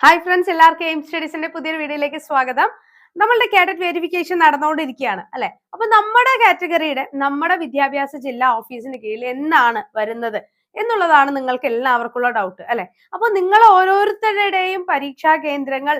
Hi friends എല്ലാവർക്കും Aim സ്റ്റഡീസിന്റെ പുതിയൊരു വീഡിയോയിലേക്ക് സ്വാഗതം. നമ്മളുടെ കാഡറ്റ് വെരിഫിക്കേഷൻ നടന്നുകൊണ്ടിരിക്കുകയാണ് അല്ലെ? അപ്പൊ നമ്മുടെ കാറ്റഗറിയുടെ നമ്മുടെ വിദ്യാഭ്യാസ ജില്ലാ ഓഫീസിന് കീഴിൽ എന്നാണ് വരുന്നത്? എന്നുള്ളതാണ് നിങ്ങൾക്ക് എല്ലാവർക്കുള്ള ഡൗട്ട് അല്ലെ? അപ്പൊ നിങ്ങൾ ഓരോരുത്തരുടെയും പരീക്ഷാ കേന്ദ്രങ്ങൾ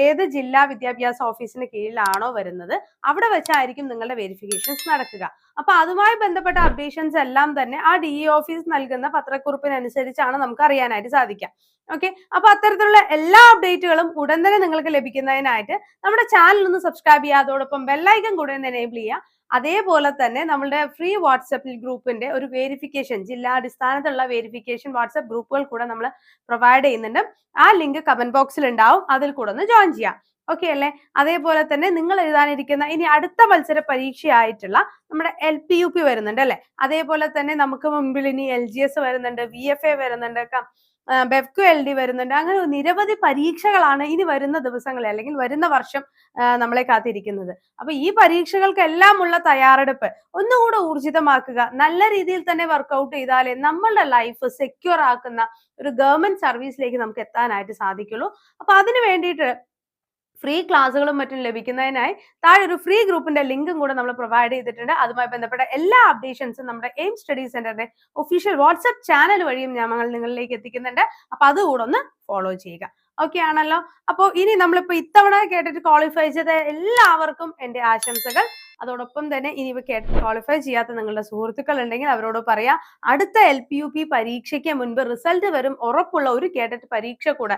ഏത് ജില്ലാ വിദ്യാഭ്യാസ ഓഫീസിന് കീഴിലാണോ വരുന്നത് അവിടെ വെച്ചായിരിക്കും നിങ്ങളുടെ വെരിഫിക്കേഷൻസ് നടക്കുക. അപ്പൊ അതുമായി ബന്ധപ്പെട്ട അപ്ഡേഷൻസ് എല്ലാം തന്നെ ആ ഡി ഓഫീസ് നൽകുന്ന പത്രക്കുറിപ്പിനനുസരിച്ചാണ് നമുക്ക് അറിയാനായിട്ട് സാധിക്കുക. ഓക്കെ അപ്പൊ അത്തരത്തിലുള്ള എല്ലാ അപ്ഡേറ്റുകളും ഉടൻ തന്നെ നിങ്ങൾക്ക് ലഭിക്കുന്നതിനായിട്ട് നമ്മുടെ ചാനൽ ഒന്ന് സബ്സ്ക്രൈബ് ചെയ്യുക അതോടൊപ്പം ബെല്ലൈക്കൺ കൂടെ ഒന്ന് എനേബിൾ ചെയ്യുക. അതേപോലെ തന്നെ നമ്മളുടെ ഫ്രീ വാട്സപ്പിൽ ഗ്രൂപ്പിന്റെ ഒരു വേരിഫിക്കേഷൻ ജില്ലാ അടിസ്ഥാനത്തിലുള്ള വേരിഫിക്കേഷൻ വാട്സപ്പ് ഗ്രൂപ്പുകൾ കൂടെ നമ്മൾ പ്രൊവൈഡ് ചെയ്യുന്നുണ്ട്. ആ ലിങ്ക് കമന്റ് ബോക്സിൽ ഉണ്ടാവും. അതിൽ കൂടെ ഒന്ന് ജോയിൻ ചെയ്യാം. ഓക്കെ അല്ലേ? അതേപോലെ തന്നെ നിങ്ങൾ എഴുതാനിരിക്കുന്ന ഇനി അടുത്ത മത്സര പരീക്ഷയായിട്ടുള്ള നമ്മുടെ എൽ പി യു പി വരുന്നുണ്ട് അല്ലെ? അതേപോലെ തന്നെ നമുക്ക് മുമ്പിൽ ഇനി എൽ ജി എസ് വരുന്നുണ്ട് വി എഫ് എ വരുന്നുണ്ട് ക- ആ, ബെഫ്കു എൽ ഡി വരുന്നുണ്ട്. അങ്ങനെ നിരവധി പരീക്ഷകളാണ് ഇനി വരുന്ന ദിവസങ്ങളിൽ അല്ലെങ്കിൽ വരുന്ന വർഷം നമ്മളെ കാത്തിരിക്കുന്നത്. അപ്പൊ ഈ പരീക്ഷകൾക്കെല്ലാം ഉള്ള തയ്യാറെടുപ്പ് ഒന്നുകൂടെ ഊർജിതമാക്കുക നല്ല രീതിയിൽ തന്നെ വർക്കൗട്ട് ചെയ്താലേ നമ്മളുടെ ലൈഫ് സെക്യൂർ ആക്കുന്ന ഒരു ഗവൺമെന്റ് സർവീസിലേക്ക് നമുക്ക് എത്താനായിട്ട് സാധിക്കുള്ളൂ. അപ്പൊ അതിന് വേണ്ടിയിട്ട് ഫ്രീ ക്ലാസ്സുകളും മറ്റും ലഭിക്കുന്നതിനായി താഴെ ഒരു ഫ്രീ ഗ്രൂപ്പിന്റെ ലിങ്കും കൂടെ നമ്മൾ പ്രൊവൈഡ് ചെയ്തിട്ടുണ്ട്. അതുമായി ബന്ധപ്പെട്ട എല്ലാ അപ്ഡേഷൻസും നമ്മുടെ എയിം സ്റ്റഡി സെന്ററിന്റെ ഒഫീഷ്യൽ വാട്സ്ആപ്പ് ചാനൽ വഴിയും ഞങ്ങൾ നിങ്ങളിലേക്ക് എത്തിക്കുന്നുണ്ട്. അപ്പൊ അതുകൂടെ ഒന്ന് ഫോളോ ചെയ്യുക. ഓക്കെ ആണല്ലോ? അപ്പോൾ ഇനി നമ്മളിപ്പോ ഇത്തവണ കേട്ടിട്ട് ക്വാളിഫൈ ചെയ്ത എല്ലാവർക്കും എന്റെ ആശംസകൾ. അതോടൊപ്പം തന്നെ ഇനി ഇവ ക്വാളിഫൈ ചെയ്യാത്ത നിങ്ങളുടെ സുഹൃത്തുക്കൾ ഉണ്ടെങ്കിൽ അവരോട് പറയാം. അടുത്ത എൽ പി യു പി പരീക്ഷയ്ക്ക് മുൻപ് റിസൾട്ട് വരും ഉറപ്പുള്ള ഒരു കേഡറ്റ് പരീക്ഷ കൂടെ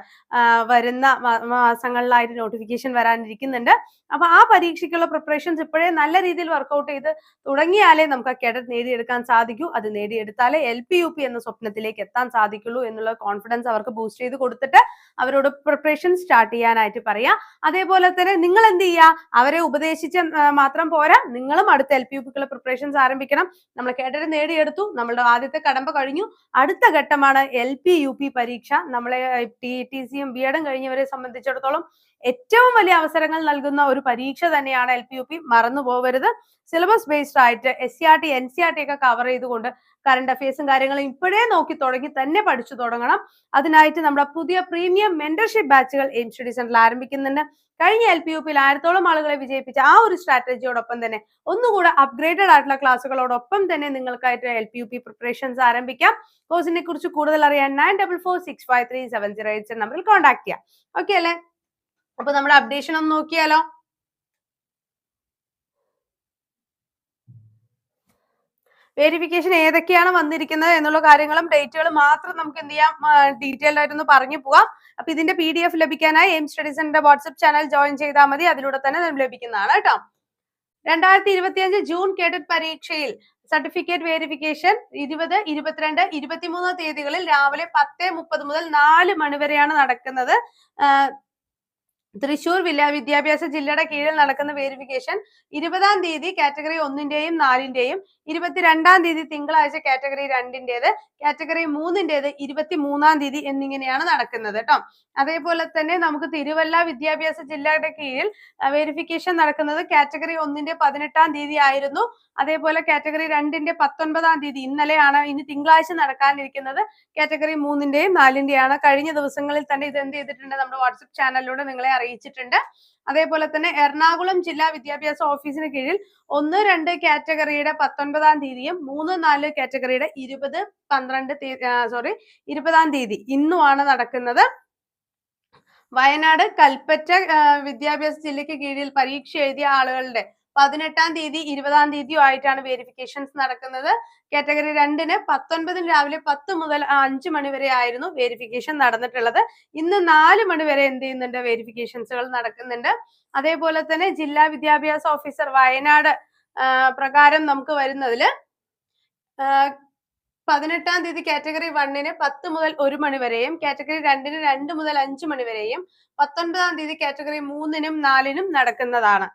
വരുന്ന മാസങ്ങളിലായിട്ട് നോട്ടിഫിക്കേഷൻ വരാനിരിക്കുന്നുണ്ട്. അപ്പൊ ആ പരീക്ഷയ്ക്കുള്ള പ്രിപ്പറേഷൻസ് ഇപ്പോഴേ നല്ല രീതിയിൽ വർക്കൗട്ട് ചെയ്ത് തുടങ്ങിയാലേ നമുക്ക് ആ കേഡറ്റ് നേടിയെടുക്കാൻ സാധിക്കൂ. അത് നേടിയെടുത്താലേ എൽ പി യു പി എന്ന സ്വപ്നത്തിലേക്ക് എത്താൻ സാധിക്കുള്ളൂ എന്നുള്ള കോൺഫിഡൻസ് അവർക്ക് ബൂസ്റ്റ് ചെയ്ത് കൊടുത്തിട്ട് അവരോട് പ്രിപ്പറേഷൻ സ്റ്റാർട്ട് ചെയ്യാനായിട്ട് പറയാം. അതേപോലെ തന്നെ നിങ്ങൾ എന്ത് ചെയ്യുക? അവരെ ഉപദേശിച്ച മാത്രം മാത്രം പോരാ. നിങ്ങളും അടുത്ത എൽ പി യു പിക്കുള്ള പ്രിപ്പറേഷൻസ് ആരംഭിക്കണം. നമ്മൾ കേഡറ്റ് നേടിയെടുത്തു. നമ്മളുടെ ആദ്യത്തെ കടമ്പ കഴിഞ്ഞു. അടുത്ത ഘട്ടമാണ് എൽ പി യു പി പരീക്ഷ. നമ്മളെ ടി ടി സിയും ബി എഡും കഴിഞ്ഞവരെ സംബന്ധിച്ചിടത്തോളം ഏറ്റവും വലിയ അവസരങ്ങൾ നൽകുന്ന ഒരു പരീക്ഷ തന്നെയാണ് എൽ പി യു പി. മറന്നു പോകരുത് സിലബസ് ബേസ്ഡ് ആയിട്ട് S C R T N C R T ഒക്കെ കവർ ചെയ്തുകൊണ്ട് കറണ്ട് അഫയേഴ്സും കാര്യങ്ങളും ഇപ്പോഴേ നോക്കി തുടങ്ങി തന്നെ പഠിച്ചു തുടങ്ങണം. അതിനായിട്ട് നമ്മുടെ പുതിയ പ്രീമിയം മെന്റർഷിപ്പ് ബാച്ചുകൾ എയിം സ്റ്റഡി സെന്ററിൽ ആരംഭിക്കുന്നുണ്ട്. കഴിഞ്ഞ എൽ പി യു പിയിൽ ആയിരത്തോളം ആളുകളെ വിജയിപ്പിച്ച ആ ഒരു സ്ട്രാറ്റജിയോടൊപ്പം തന്നെ ഒന്നുകൂടെ അപ്ഗ്രേഡഡ് ആയിട്ടുള്ള ക്ലാസ്സുകളോടൊപ്പം തന്നെ നിങ്ങൾക്കായിട്ട് L P U P preparations ആരംഭിക്കാം. കോഴ്സിനെ കുറിച്ച് കൂടുതൽ അറിയാൻ nine double four six five three seven zero eight നമ്പറിൽ കോൺടാക്ട് ചെയ്യാം. ഓക്കെ അല്ലേ? അപ്പൊ നമ്മുടെ അപ്ഡേഷൻ ഒന്ന് നോക്കിയാലോ? വെരിഫിക്കേഷൻ ഏതൊക്കെയാണ് വന്നിരിക്കുന്നത് എന്നുള്ള കാര്യങ്ങളും ഡേറ്റുകളും മാത്രം നമുക്ക് എന്ത് ചെയ്യാം ഡീറ്റെയിൽഡ് ആയിട്ടൊന്ന് പറഞ്ഞു പോവാം. അപ്പൊ ഇതിന്റെ പി ഡി എഫ് ലഭിക്കാനായി എയിം സ്റ്റഡീസിന്റെ വാട്സ്ആപ്പ് ചാനൽ ജോയിൻ ചെയ്താൽ മതി. അതിലൂടെ തന്നെ നമുക്ക് ലഭിക്കുന്നതാണ് കേട്ടോ. രണ്ടായിരത്തി ഇരുപത്തിയഞ്ച് ജൂൺ കേഡറ്റ് പരീക്ഷയിൽ സർട്ടിഫിക്കറ്റ് വെരിഫിക്കേഷൻ ഇരുപത് ഇരുപത്തിരണ്ട് ഇരുപത്തിമൂന്ന് തീയതികളിൽ രാവിലെ പത്ത് മുപ്പത് മുതൽ നാല് മണി വരെയാണ് നടക്കുന്നത്. തൃശൂർ വില്ല വിദ്യാഭ്യാസ ജില്ലയുടെ കീഴിൽ നടക്കുന്ന വേരിഫിക്കേഷൻ ഇരുപതാം തീയതി കാറ്റഗറി ഒന്നിന്റെയും നാലിന്റെയും ഇരുപത്തിരണ്ടാം തീയതി തിങ്കളാഴ്ച കാറ്റഗറി രണ്ടിന്റേത് കാറ്റഗറി മൂന്നിന്റേത് ഇരുപത്തി മൂന്നാം തീയതി എന്നിങ്ങനെയാണ് നടക്കുന്നത് കേട്ടോ അതേപോലെ തന്നെ നമുക്ക് തിരുവല്ല വിദ്യാഭ്യാസ ജില്ലയുടെ കീഴിൽ വെരിഫിക്കേഷൻ നടക്കുന്നത് കാറ്റഗറി ഒന്നിന്റെ പതിനെട്ടാം തീയതി ആയിരുന്നു. അതേപോലെ കാറ്റഗറി രണ്ടിന്റെ പത്തൊൻപതാം തീയതി ഇന്നലെയാണ് ഇനി തിങ്കളാഴ്ച നടക്കാനിരിക്കുന്നത്. കാറ്റഗറി മൂന്നിന്റെയും നാലിന്റെയാണ് കഴിഞ്ഞ ദിവസങ്ങളിൽ തന്നെ ഇത് എന്ത് ചെയ്തിട്ടുണ്ട്? നമ്മുടെ വാട്സപ്പ് ചാനലിലൂടെ നിങ്ങളെ അറിയിച്ചിട്ടുണ്ട്. അതേപോലെ തന്നെ എറണാകുളം ജില്ലാ വിദ്യാഭ്യാസ ഓഫീസിന് കീഴിൽ ഒന്ന് രണ്ട് കാറ്റഗറിയുടെ പത്തൊൻപതാം തീയതിയും മൂന്ന് നാല് കാറ്റഗറിയുടെ ഇരുപത് പന്ത്രണ്ട് സോറി ഇരുപതാം തീയതി ഇന്നുമാണ് നടക്കുന്നത്. വയനാട് കൽപ്പറ്റ വിദ്യാഭ്യാസ ജില്ലയ്ക്ക് കീഴിൽ പരീക്ഷ എഴുതിയ ആളുകളുടെ പതിനെട്ടാം തീയതി ഇരുപതാം തീയതിയോ ആയിട്ടാണ് വെരിഫിക്കേഷൻസ് നടക്കുന്നത്. കാറ്റഗറി രണ്ടിന് പത്തൊൻപതിന് രാവിലെ പത്ത് മുതൽ അഞ്ച് മണി വരെ ആയിരുന്നു വെരിഫിക്കേഷൻ നടന്നിട്ടുള്ളത്. ഇന്ന് നാല് മണി വരെ എന്ത് ചെയ്യുന്നുണ്ട്? വെരിഫിക്കേഷൻസുകൾ നടക്കുന്നുണ്ട്. അതേപോലെ തന്നെ ജില്ലാ വിദ്യാഭ്യാസ ഓഫീസർ വയനാട് പ്രകാരം നമുക്ക് വരുന്നതിൽ പതിനെട്ടാം തീയതി കാറ്റഗറി വണ്ണിന് പത്ത് മുതൽ ഒരു മണി വരെയും കാറ്റഗറി രണ്ടിന് രണ്ട് മുതൽ അഞ്ച് മണി വരെയും പത്തൊൻപതാം തീയതി കാറ്റഗറി മൂന്നിനും നാലിനും നടക്കുന്നതാണ്.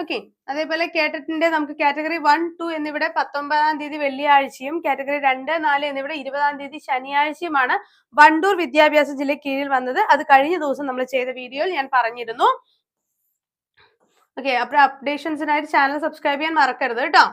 ഓക്കെ അതേപോലെ കേട്ടറ്റിന്റെ നമുക്ക് കാറ്റഗറി വൺ ടു എന്നിവിടെ പത്തൊമ്പതാം തീയതി വെള്ളിയാഴ്ചയും കാറ്റഗറി രണ്ട് നാല് എന്നിവിടെ ഇരുപതാം തീയതി ശനിയാഴ്ചയുമാണ് വണ്ടൂർ വിദ്യാഭ്യാസ ജില്ല കീഴിൽ വന്നത്. അത് കഴിഞ്ഞ ദിവസം നമ്മൾ ചെയ്ത വീഡിയോയിൽ ഞാൻ പറഞ്ഞിരുന്നു. ഓക്കെ അപ്പോൾ അപ്ഡേഷൻസിനായിട്ട് ചാനൽ സബ്സ്ക്രൈബ് ചെയ്യാൻ മറക്കരുത് കേട്ടോ.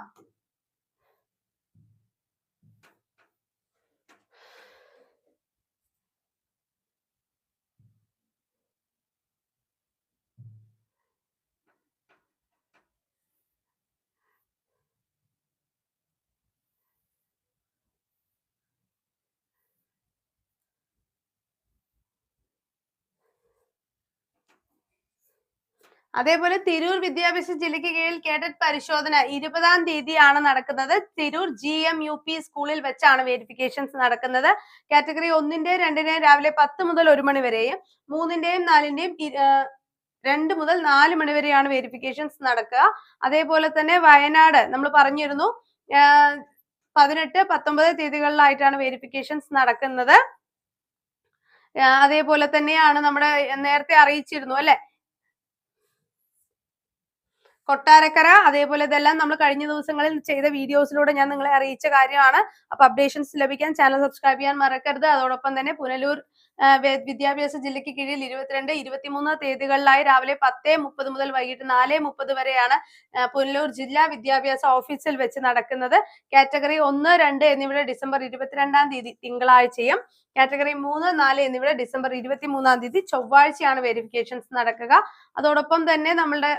അതേപോലെ തിരൂർ വിദ്യാഭ്യാസ ജില്ലയ്ക്ക് കീഴിൽ കേഡറ്റ് പരിശോധന ഇരുപതാം തീയതിയാണ് നടക്കുന്നത്. Tirur G M U P സ്കൂളിൽ വെച്ചാണ് വെരിഫിക്കേഷൻസ് നടക്കുന്നത്. കാറ്റഗറി ഒന്നിന്റെയും രണ്ടിന്റെയും രാവിലെ പത്ത് മുതൽ ഒരു മണി വരെയും മൂന്നിന്റെയും നാലിന്റെയും രണ്ട് മുതൽ നാല് മണി വരെയാണ് വെരിഫിക്കേഷൻസ് നടക്കുക. അതേപോലെ തന്നെ വയനാട് നമ്മൾ പറഞ്ഞിരുന്നു പതിനെട്ട് പത്തൊമ്പത് തീയതികളിലായിട്ടാണ് വെരിഫിക്കേഷൻസ് നടക്കുന്നത്. അതേപോലെ തന്നെയാണ് നമ്മുടെ നേരത്തെ അറിയിച്ചിരുന്നു അല്ലെ? കൊട്ടാരക്കര അതേപോലെ ഇതെല്ലാം നമ്മൾ കഴിഞ്ഞ ദിവസങ്ങളിൽ ചെയ്ത വീഡിയോസിലൂടെ ഞാൻ നിങ്ങളെ അറിയിച്ച കാര്യമാണ്. അപ്പൊ അപ്ഡേഷൻസ് ലഭിക്കാൻ ചാനൽ സബ്സ്ക്രൈബ് ചെയ്യാൻ മറക്കരുത്. അതോടൊപ്പം തന്നെ പുനലൂർ വിദ്യാഭ്യാസ ജില്ലയ്ക്ക് കീഴിൽ ഇരുപത്തിരണ്ട് ഇരുപത്തിമൂന്ന് തീയതികളിലായി രാവിലെ പത്ത് മുപ്പത് മുതൽ വൈകിട്ട് നാല് മുപ്പത് വരെയാണ് പുനലൂർ ജില്ലാ വിദ്യാഭ്യാസ ഓഫീസിൽ വെച്ച് നടക്കുന്നത്. കാറ്റഗറി ഒന്ന് രണ്ട് എന്നിവയുടെ ഡിസംബർ ഇരുപത്തിരണ്ടാം തീയതി തിങ്കളാഴ്ചയും കാറ്റഗറി മൂന്ന് നാല് എന്നിവയുടെ ഡിസംബർ ഇരുപത്തി മൂന്നാം തീയതി ചൊവ്വാഴ്ചയാണ് വെരിഫിക്കേഷൻസ് നടക്കുക. അതോടൊപ്പം തന്നെ നമ്മളുടെ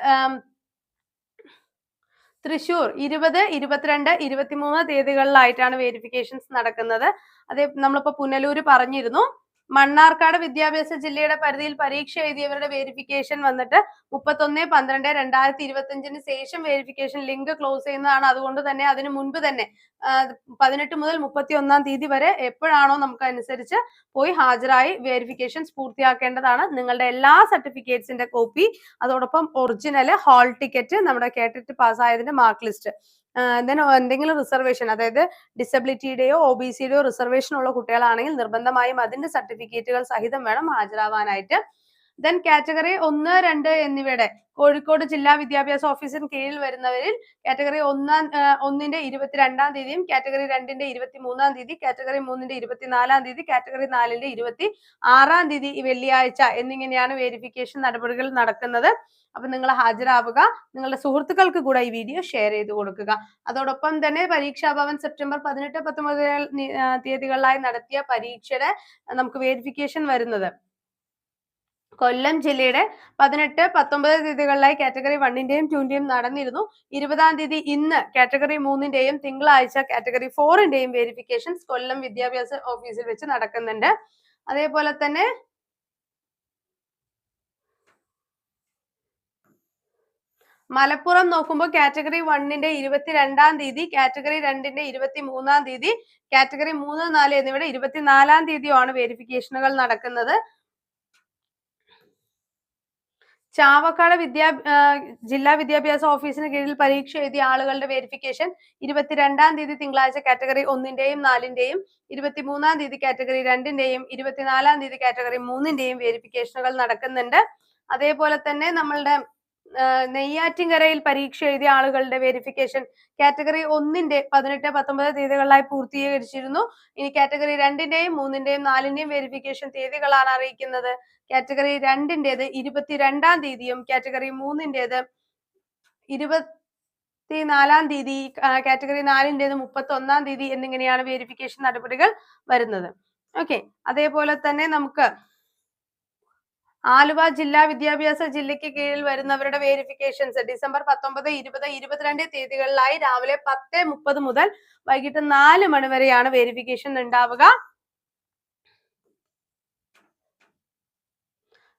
തൃശൂർ ഇരുപത് ഇരുപത്തിരണ്ട് ഇരുപത്തിമൂന്ന് തീയതികളിലായിട്ടാണ് വെരിഫിക്കേഷൻസ് നടക്കുന്നത്. അതേ നമ്മളിപ്പോ പുനലൂര് പറഞ്ഞിരുന്നു. മണ്ണാർക്കാട് വിദ്യാഭ്യാസ ജില്ലയുടെ പരിധിയിൽ പരീക്ഷ എഴുതിയവരുടെ വെരിഫിക്കേഷൻ വന്നിട്ട് മുപ്പത്തൊന്ന് പന്ത്രണ്ട് രണ്ടായിരത്തി ഇരുപത്തി അഞ്ചിന് ശേഷം വെരിഫിക്കേഷൻ ലിങ്ക് ക്ലോസ് ചെയ്യുന്നതാണ്. അതുകൊണ്ട് തന്നെ അതിന് മുൻപ് തന്നെ പതിനെട്ട് മുതൽ മുപ്പത്തി ഒന്നാം തീയതി വരെ എപ്പോഴാണോ നമുക്ക് അനുസരിച്ച് പോയി ഹാജരായി വെരിഫിക്കേഷൻസ് പൂർത്തിയാക്കേണ്ടതാണ്. നിങ്ങളുടെ എല്ലാ സർട്ടിഫിക്കറ്റ്സിന്റെ കോപ്പി അതോടൊപ്പം ഒറിജിനൽ ഹാൾ ടിക്കറ്റ് നമ്മുടെ കേട്ടിട്ട് പാസ്സായതിന്റെ മാർക്ക് ലിസ്റ്റ് ദെൻ എന്തെങ്കിലും റിസർവേഷൻ അതായത് ഡിസബിലിറ്റിയുടെയോ ഒ ബി സിയുടെയോ റിസർവേഷൻ ഉള്ള കുട്ടികളാണെങ്കിൽ നിർബന്ധമായും അതിന്റെ സർട്ടിഫിക്കറ്റുകൾ സഹിതം വേണം ഹാജരാവാനായിട്ട്. ദെൻ കാറ്റഗറി ഒന്ന് രണ്ട് എന്നിവയുടെ കോഴിക്കോട് ജില്ലാ വിദ്യാഭ്യാസ ഓഫീസിന് കീഴിൽ വരുന്നവരിൽ കാറ്റഗറി ഒന്നാം ഒന്നിന്റെ ഇരുപത്തിരണ്ടാം തീയതിയും കാറ്റഗറി രണ്ടിന്റെ ഇരുപത്തി മൂന്നാം തീയതി കാറ്റഗറി മൂന്നിന്റെ ഇരുപത്തിനാലാം തീയതി കാറ്റഗറി നാലിന്റെ ഇരുപത്തി ആറാം തീയതി വെള്ളിയാഴ്ച എന്നിങ്ങനെയാണ് വെരിഫിക്കേഷൻ നടപടികൾ നടക്കുന്നത്. അപ്പൊ നിങ്ങൾ ഹാജരാവുക. നിങ്ങളുടെ സുഹൃത്തുക്കൾക്ക് കൂടെ ഈ വീഡിയോ ഷെയർ ചെയ്ത് കൊടുക്കുക. അതോടൊപ്പം തന്നെ പരീക്ഷാഭവൻ സെപ്റ്റംബർ പതിനെട്ട് പത്തൊമ്പത് തീയതികളിലായി നടത്തിയ പരീക്ഷയുടെ നമുക്ക് വെരിഫിക്കേഷൻ വരുന്നത്. കൊല്ലം ജില്ലയുടെ പതിനെട്ട് പത്തൊമ്പത് തീയതികളിലായി കാറ്റഗറി വണ്ണിന്റെയും ടൂന്റെയും നടന്നിരുന്നു. ഇരുപതാം തീയതി ഇന്ന് കാറ്റഗറി മൂന്നിന്റെയും തിങ്കളാഴ്ച കാറ്റഗറി ഫോറിന്റെയും വെരിഫിക്കേഷൻസ് കൊല്ലം വിദ്യാഭ്യാസ ഓഫീസിൽ വെച്ച് നടക്കുന്നുണ്ട്. അതേപോലെ തന്നെ മലപ്പുറം നോക്കുമ്പോൾ കാറ്റഗറി വണ്ണിന്റെ ഇരുപത്തിരണ്ടാം തീയതി കാറ്റഗറി രണ്ടിന്റെ ഇരുപത്തി മൂന്നാം തീയതി കാറ്റഗറി മൂന്ന് നാല് എന്നിവയുടെ ഇരുപത്തിനാലാം തീയതിയുമാണ് വെരിഫിക്കേഷനുകൾ നടക്കുന്നത്. ചാവക്കാട് വിദ്യാ ജില്ലാ വിദ്യാഭ്യാസ ഓഫീസിന് കീഴിൽ പരീക്ഷ എഴുതിയ ആളുകളുടെ വെരിഫിക്കേഷൻ ഇരുപത്തിരണ്ടാം തീയതി തിങ്കളാഴ്ച കാറ്റഗറി ഒന്നിന്റെയും നാലിന്റെയും ഇരുപത്തിമൂന്നാം തീയതി കാറ്റഗറി രണ്ടിന്റെയും ഇരുപത്തിനാലാം തീയതി കാറ്റഗറി മൂന്നിന്റെയും വെരിഫിക്കേഷനുകൾ നടക്കുന്നുണ്ട്. അതേപോലെ തന്നെ നമ്മളുടെ നെയ്യാറ്റിൻകരയിൽ പരീക്ഷ എഴുതിയ ആളുകളുടെ വെരിഫിക്കേഷൻ കാറ്റഗറി ഒന്നിന്റെ പതിനെട്ട് പത്തൊമ്പത് തീയതികളിലായി പൂർത്തീകരിച്ചിരുന്നു. ഇനി കാറ്റഗറി രണ്ടിന്റെയും മൂന്നിന്റെയും നാലിന്റെയും വെരിഫിക്കേഷൻ തീയതികളാണ് അറിയിക്കുന്നത്. കാറ്റഗറി രണ്ടിന്റേത് ഇരുപത്തിരണ്ടാം തീയതിയും കാറ്റഗറി മൂന്നിന്റേത് ഇരുപത്തിനാലാം തീയതി കാറ്റഗറി നാലിന്റേത് മുപ്പത്തി ഒന്നാം തീയതി എന്നിങ്ങനെയാണ് വെരിഫിക്കേഷൻ നടപടികൾ വരുന്നത്. ഓക്കെ അതേപോലെ തന്നെ നമുക്ക് ആലുവ ജില്ലാ വിദ്യാഭ്യാസ ജില്ലയ്ക്ക് കീഴിൽ വരുന്നവരുടെ വേരിഫിക്കേഷൻസ് ഡിസംബർ പത്തൊമ്പത് ഇരുപത് ഇരുപത്തിരണ്ട് തീയതികളിലായി രാവിലെ പത്ത് മുപ്പത് മുതൽ വൈകിട്ട് നാല് മണി വരെയാണ് വെരിഫിക്കേഷൻ ഉണ്ടാവുക.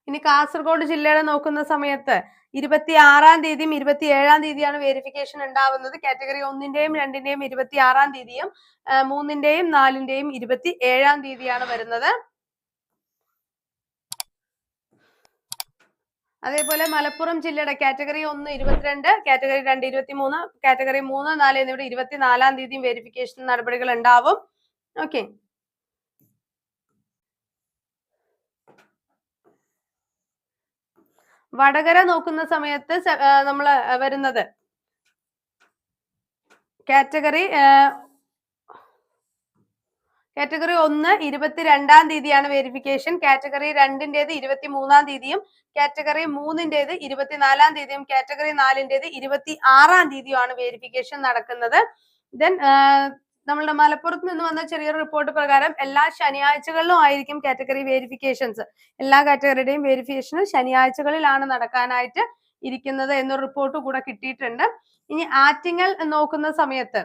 ഇനി കാസർഗോഡ് ജില്ലയുടെ നോക്കുന്ന സമയത്ത് ഇരുപത്തി ആറാം തീയതിയും ഇരുപത്തി ഏഴാം തീയതിയാണ് വേരിഫിക്കേഷൻ ഉണ്ടാവുന്നത്. കാറ്റഗറി ഒന്നിന്റെയും രണ്ടിന്റെയും ഇരുപത്തി ആറാം തീയതിയും മൂന്നിന്റെയും നാലിന്റെയും ഇരുപത്തി ഏഴാം തീയതിയാണ് വരുന്നത്. അതേപോലെ മലപ്പുറം ജില്ലയുടെ കാറ്റഗറി ഒന്ന് ഇരുപത്തിരണ്ട് കാറ്റഗറി രണ്ട് ഇരുപത്തി മൂന്ന് കാറ്റഗറി മൂന്ന് നാല് എന്നിവിടെ ഇരുപത്തിനാലാം തീയതിയും വെരിഫിക്കേഷൻ നടപടികൾ ഉണ്ടാവും. ഓക്കെ വടകര നോക്കുന്ന സമയത്ത് നമ്മൾ വരുന്നത്. കാറ്റഗറി കാറ്റഗറി ഒന്ന് ഇരുപത്തിരണ്ടാം തീയതിയാണ് വെരിഫിക്കേഷൻ കാറ്റഗറി രണ്ടിന്റെത് ഇരുപത്തി മൂന്നാം തീയതിയും കാറ്റഗറി മൂന്നിന്റേത് ഇരുപത്തിനാലാം തീയതിയും കാറ്റഗറി നാലിന്റെത് ഇരുപത്തി ആറാം തീയതിയുമാണ് വെരിഫിക്കേഷൻ നടക്കുന്നത്. ദെൻ നമ്മളുടെ മലപ്പുറത്ത് നിന്ന് വന്ന ചെറിയൊരു റിപ്പോർട്ട് പ്രകാരം എല്ലാ ശനിയാഴ്ചകളിലും ആയിരിക്കും കാറ്റഗറി വെരിഫിക്കേഷൻസ് എല്ലാ കാറ്റഗറിയുടെയും വെരിഫിക്കേഷൻ ശനിയാഴ്ചകളിലാണ് നടക്കാനായിട്ട് ഇരിക്കുന്നത് എന്നൊരു റിപ്പോർട്ട് കൂടെ കിട്ടിയിട്ടുണ്ട്. ഇനി ആറ്റിങ്ങൽ നോക്കുന്ന സമയത്ത്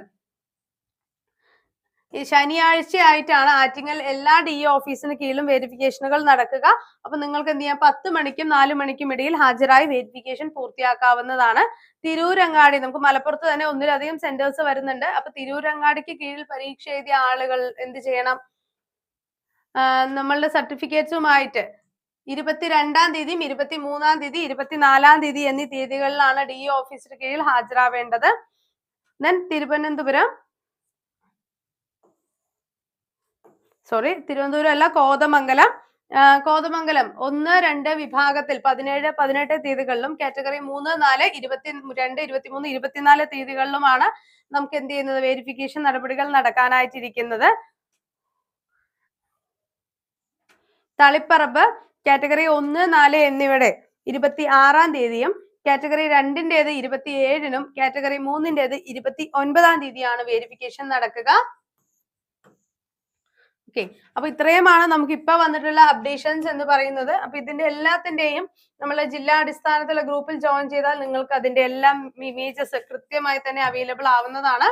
ശനിയാഴ്ചയായിട്ടാണ് ആറ്റിങ്ങൽ എല്ലാ ഡി ഇ ഓഫീസിന് കീഴിലും വെരിഫിക്കേഷനുകൾ നടക്കുക. അപ്പൊ നിങ്ങൾക്ക് എന്ത് ചെയ്യാം? പത്ത് മണിക്കും നാല് മണിക്കും ഇടയിൽ ഹാജരായി വെരിഫിക്കേഷൻ പൂർത്തിയാക്കാവുന്നതാണ്. തിരൂരങ്ങാടി നമുക്ക് മലപ്പുറത്ത് തന്നെ ഒന്നിലധികം സെന്റേഴ്സ് വരുന്നുണ്ട്. അപ്പൊ തിരൂരങ്ങാടിക്ക് കീഴിൽ പരീക്ഷ എഴുതിയ ആളുകൾ എന്ത് ചെയ്യണം? നമ്മളുടെ സർട്ടിഫിക്കറ്റ്സുമായിട്ട് ഇരുപത്തിരണ്ടാം തീയതിയും ഇരുപത്തി മൂന്നാം തീയതി ഇരുപത്തിനാലാം തീയതി എന്നീ തീയതികളിലാണ് ഡി ഓഫീസിന് കീഴിൽ ഹാജരാവേണ്ടത്. ദെൻ തിരുവനന്തപുരം സോറി തിരുവനന്തപുരം അല്ല കോതമംഗലം. കോതമംഗലം ഒന്ന് രണ്ട് വിഭാഗത്തിൽ പതിനേഴ് പതിനെട്ട് തീയതികളിലും കാറ്റഗറി മൂന്ന് നാല് ഇരുപത്തി രണ്ട് ഇരുപത്തിമൂന്ന് ഇരുപത്തിനാല് തീയതികളിലുമാണ് നമുക്ക് എന്ത് ചെയ്യുന്നത്? വെരിഫിക്കേഷൻ നടപടികൾ നടക്കാനായിട്ടിരിക്കുന്നത്. തളിപ്പറമ്പ് കാറ്റഗറി ഒന്ന് നാല് എന്നിവയുടെ ഇരുപത്തി ആറാം തീയതിയും കാറ്റഗറി രണ്ടിന്റെത് ഇരുപത്തി ഏഴിനും കാറ്റഗറി മൂന്നിന്റെത് ഇരുപത്തി ഒൻപതാം തീയതിയാണ് വെരിഫിക്കേഷൻ നടക്കുക. ഓക്കെ അപ്പൊ ഇത്രയുമാണ് നമുക്ക് ഇപ്പൊ വന്നിട്ടുള്ള അപ്ഡേഷൻസ് എന്ന് പറയുന്നത്. അപ്പൊ ഇതിന്റെ എല്ലാത്തിന്റെയും നമ്മളെ ജില്ലാ അടിസ്ഥാനത്തിലുള്ള ഗ്രൂപ്പിൽ ജോയിൻ ചെയ്താൽ നിങ്ങൾക്ക് അതിന്റെ എല്ലാം ഇമേജസ് കൃത്യമായി തന്നെ അവൈലബിൾ ആവുന്നതാണ്.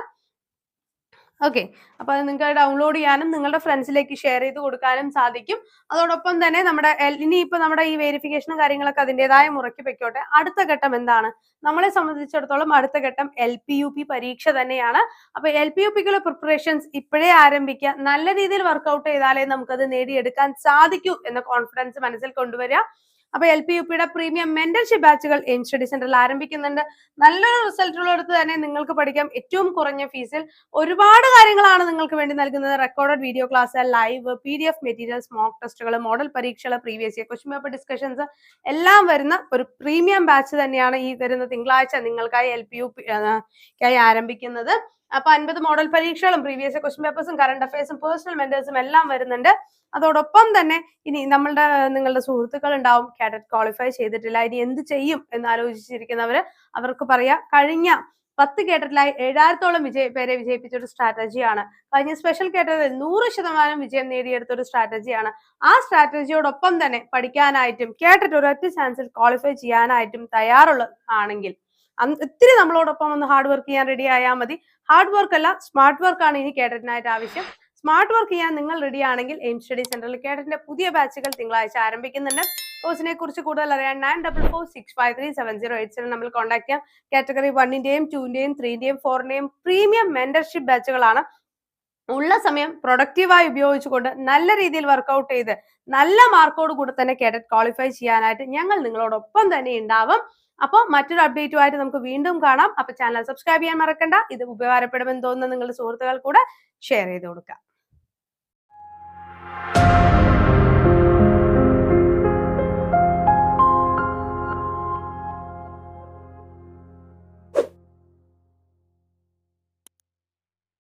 ഓക്കെ അപ്പൊ അത് നിങ്ങൾക്ക് ഡൗൺലോഡ് ചെയ്യാനും നിങ്ങളുടെ ഫ്രണ്ട്സിലേക്ക് ഷെയർ ചെയ്ത് കൊടുക്കാനും സാധിക്കും. അതോടൊപ്പം തന്നെ നമ്മുടെ ഇനി ഇനിയിപ്പോ നമ്മുടെ ഈ വെരിഫിക്കേഷനും കാര്യങ്ങളൊക്കെ അതിന്റെതായ മുറയ്ക്ക് വെക്കോട്ടെ അടുത്ത ഘട്ടം എന്താണ്? നമ്മളെ സംബന്ധിച്ചിടത്തോളം അടുത്ത ഘട്ടം എൽ പി യു പി പരീക്ഷ തന്നെയാണ്. അപ്പൊ എൽ പി യു പിക്കുള്ള പ്രിപ്പറേഷൻസ് ഇപ്പോഴേ ആരംഭിക്കുക. നല്ല രീതിയിൽ വർക്ക്ഔട്ട് ചെയ്താലേ നമുക്കത് നേടിയെടുക്കാൻ സാധിക്കൂ എന്ന കോൺഫിഡൻസ് മനസ്സിൽ കൊണ്ടുവരിക. അപ്പൊ എൽ പി യു പിയുടെ പ്രീമിയം മെന്റർഷിപ്പ് ബാച്ചുകൾ എയിം സ്റ്റഡി സെന്ററിൽ ആരംഭിക്കുന്നുണ്ട്. നല്ലൊരു റിസൾട്ട് ഉള്ളിടത്ത് തന്നെ നിങ്ങൾക്ക് പഠിക്കാം. ഏറ്റവും കുറഞ്ഞ ഫീസിൽ ഒരുപാട് കാര്യങ്ങളാണ് നിങ്ങൾക്ക് വേണ്ടി നൽകുന്നത്. Recorded video class live P D F materials mock ടെസ്റ്റുകൾ മോഡൽ പരീക്ഷകൾ previous year question paper discussions എല്ലാം വരുന്ന ഒരു പ്രീമിയം ബാച്ച് തന്നെയാണ് ഈ വരുന്ന തിങ്കളാഴ്ച നിങ്ങൾക്കായി എൽ പി യു ആരംഭിക്കുന്നത്. അപ്പൊ അൻപത് മോഡൽ പരീക്ഷകളും പ്രീവിയസ് ക്വസ്റ്റ്യൻ പേപ്പേഴ്സും കറണ്ട് അഫയേഴ്സും പേഴ്സണൽ മെന്റേഴ്സും എല്ലാം വരുന്നുണ്ട്. അതോടൊപ്പം തന്നെ ഇനി നമ്മളുടെ നിങ്ങളുടെ സുഹൃത്തുക്കൾ ഉണ്ടാവും. കാഡറ്റ് ക്വാളിഫൈ ചെയ്തിട്ടില്ല. ഇനി എന്ത് ചെയ്യും എന്ന് ആലോചിച്ചിരിക്കുന്നവര് അവർക്ക് പറയാ. കഴിഞ്ഞ പത്ത് കേട്ടറ്റിലായി ഏഴായിരത്തോളം വിജയ പേരെ വിജയിപ്പിച്ച ഒരു സ്ട്രാറ്റജിയാണ് കഴിഞ്ഞ സ്പെഷ്യൽ കേട്ടറ്റിൽ നൂറ് ശതമാനം വിജയം നേടിയെടുത്ത ഒരു സ്ട്രാറ്റജിയാണ് ആ സ്ട്രാറ്റജിയോടൊപ്പം തന്നെ പഠിക്കാനായിട്ടും കേട്ടിട്ട് ഒരൊറ്റ ചാൻസിൽ ക്വാളിഫൈ ചെയ്യാനായിട്ടും തയ്യാറുള്ള ആണെങ്കിൽ ഇത്തിരി നമ്മളോടൊപ്പം ഒന്ന് ഹാർഡ് വർക്ക് ചെയ്യാൻ റെഡി ആയാൽ മതി. ഹാർഡ് വർക്ക് അല്ല സ്മാർട്ട് വർക്ക് ആണ് ഇനി കേഡറ്റിനായിട്ട് ആവശ്യം. സ്മാർട്ട് വർക്ക് ചെയ്യാൻ നിങ്ങൾ റെഡി ആണെങ്കിൽ എയിം സ്റ്റഡി സെന്ററിൽ കേഡറ്റിന്റെ പുതിയ ബാച്ചുകൾ തിങ്കളാഴ്ച ആരംഭിക്കുന്നുണ്ട്. കോഴ്സിനെ കുറിച്ച് കൂടുതൽ അറിയാൻ nine double four six five three seven zero eight seven നമ്മൾ കോൺടാക്ട് ചെയ്യാം. കാറ്റഗറി വണ്ണിന്റെയും ടൂന്റെയും ത്രീന്റെയും ഫോറിന്റെയും പ്രീമിയം മെന്റർഷിപ്പ് ബാച്ചുകളാണ് ഉള്ള സമയം പ്രൊഡക്റ്റീവായി ഉപയോഗിച്ചുകൊണ്ട് നല്ല രീതിയിൽ വർക്കൗട്ട് ചെയ്ത് നല്ല മാർക്കോട് കൂടെ തന്നെ കേഡറ്റ് ക്വാളിഫൈ ചെയ്യാനായിട്ട് ഞങ്ങൾ നിങ്ങളോടൊപ്പം തന്നെ ഉണ്ടാവും. അപ്പോൾ മറ്റൊരു അപ്ഡേറ്റുമായിട്ട് നമുക്ക് വീണ്ടും കാണാം. അപ്പൊ ചാനൽ സബ്സ്ക്രൈബ് ചെയ്യാൻ മറക്കണ്ട. ഇത് ഉപകാരപ്പെടുമെന്ന് തോന്നുന്ന നിങ്ങളുടെ സുഹൃത്തുക്കൾ കൂടെ ഷെയർ ചെയ്ത് കൊടുക്കുക